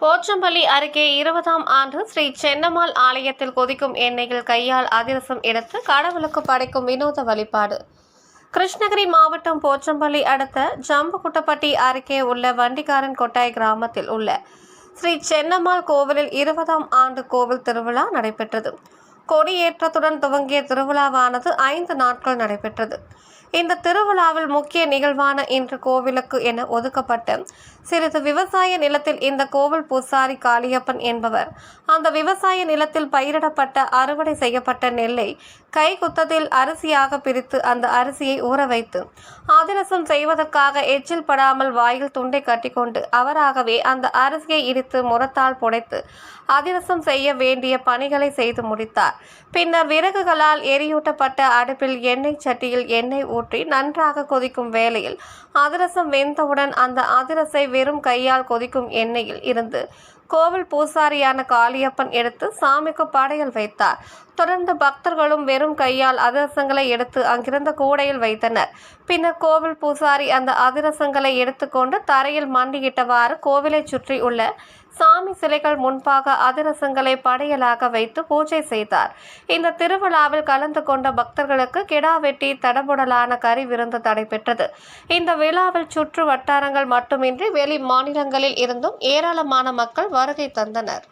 போச்சம்பள்ளி அருகே இருபதாம் ஆண்டு ஸ்ரீ சென்னம்மாள் ஆலயத்தில் கொதிக்கும் எண்ணெயில் கையால் அதிரசம் எடுத்து கடவுளுக்கு படைக்கும் வினோத வழிபாடு. கிருஷ்ணகிரி மாவட்டம் போச்சம்பள்ளி அடுத்த ஜம்புகுட்டப்பட்டி அருகே உள்ள வண்டிகாரன் கொட்டாய் கிராமத்தில் உள்ள ஸ்ரீ சென்னம்மாள் கோவிலில் இருபதாம் ஆண்டு கோவில் திருவிழா நடைபெற்றது. கொடியேற்றத்துடன் துவங்கிய திருவிழாவானது ஐந்து நாட்கள் நடைபெற்றது. இந்த திருவிழாவில் முக்கிய நிகழ்வான இன்று கோவிலுக்கு என ஒதுக்கப்பட்ட சிறிது விவசாய நிலத்தில் இந்த கோவில் பூசாரி காளியப்பன் என்பவர் அந்த விவசாய நிலத்தில் பயிரிடப்பட்ட அறுவடை செய்யப்பட்ட நெல்லை கை குத்தத்தில் அரிசியாக பிரித்து அந்த அரிசியை ஊற வைத்து அதிரசம் செய்வதற்காக எச்சில் படாமல் வாயில் துண்டை கட்டிக்கொண்டு அவராகவே அந்த அரிசியை இடித்து முரத்தால் புடைத்து அதிரசம் செய்ய வேண்டிய பணிகளை செய்து முடித்தார். பின்னர் விறகுகளால் எரியூட்டப்பட்ட அடுப்பில் எண்ணெய் சட்டியில் எண்ணெய் ஊற்றி நன்றாக கொதிக்கும் வேளையில் அதிரசம் வெந்தவுடன் அந்த அதிரசை வெறும் கையால் கொதிக்கும் எண்ணெயில் இருந்து கோவில் பூசாரியான காளியப்பன் எடுத்து சாமிக்கு படையல் வைத்தார். தொடர்ந்து பக்தர்களும் வெறும் கையால் அதிரசங்களை எடுத்து அங்கிருந்த கூடையில் வைத்தனர். பின்னர் கோவில் பூசாரி அந்த அதிரசங்களை எடுத்துக்கொண்டு தரையில் மண்டியிட்டவாறு கோவிலை சுற்றி உள்ள சாமி சிலைகள் முன்பாக அதிரசங்களை படையலாக வைத்து பூஜை செய்தார். இந்த திருவிழாவில் கலந்து கொண்ட பக்தர்களுக்கு கிடா வெட்டி தடபுடலான கறி விருந்து நடைபெற்றது இந்த விழாவில் சுற்று வட்டாரங்கள் மட்டுமின்றி வெளி மாநிலங்களில் இருந்தும் ஏராளமான மக்கள் வருகை தந்தனர்.